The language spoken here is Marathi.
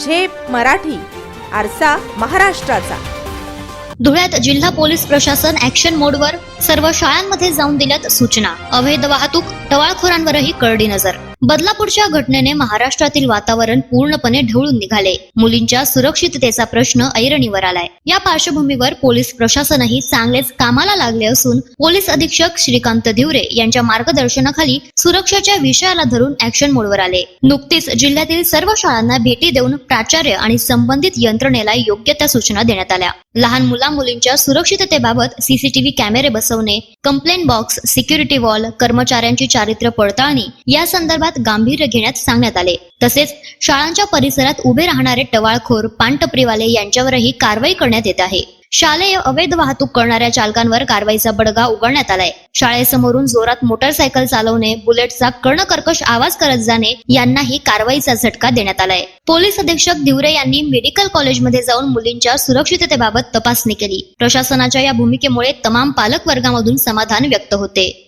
झेप मराठी आरसा महाराष्ट्राचा. धुळ्यात जिल्हा पोलीस प्रशासन ऍक्शन मोडवर सर्व शाळांमध्ये जाऊन दिल्यात सूचना. अवैध वाहतूक टवाळखोरांवरही करडी नजर. बदलापूरच्या घटनेने महाराष्ट्रातील वातावरण पूर्णपणे ढवळून निघाले. मुलींच्या सुरक्षिततेचा प्रश्न ऐरणीवर आलाय. या पार्श्वभूमीवर पोलीस प्रशासनही चांगलेच कामाला लागले असून पोलीस अधीक्षक श्रीकांत धिवरे यांच्या मार्गदर्शनाखाली सुरक्षेच्या विषयाला धरून ऍक्शन मोडवर आले. नुकतीच जिल्ह्यातील सर्व शाळांना भेटी देऊन प्राचार्य आणि संबंधित यंत्रणेला योग्य त्या सूचना देण्यात आल्या. लहान मुला मुलींच्या सुरक्षिततेबाबत सीसीटीव्ही कॅमेरे बसवणे कंप्लेंट बॉक्स सिक्युरिटी वॉल कर्मचाऱ्यांची चारित्र्य पडताळणी या संदर्भात गांभीर्य घेण्यात सांगण्यात आले. तसेच शाळांच्या परिसरात उभे राहणारे टवाळखोर पानटपरीवाले यांच्यावरही कारवाई करण्यात येत आहे. शालेय अवैध वाहतूक करणाऱ्या चालकांवर कारवाईचा बडगा उघडण्यात आलाय. शाळेसमोरून जोरात मोटरसायकल चालवणे बुलेटचा कर्णकर्कश आवाज करत जाणे यांनाही कारवाईचा झटका देण्यात आलाय. पोलीस अधीक्षक दिवरे यांनी मेडिकल कॉलेजमध्ये जाऊन मुलींच्या सुरक्षिततेबाबत तपासणी केली. प्रशासनाच्या या भूमिकेमुळे तमाम पालक वर्गामधून समाधान व्यक्त होते.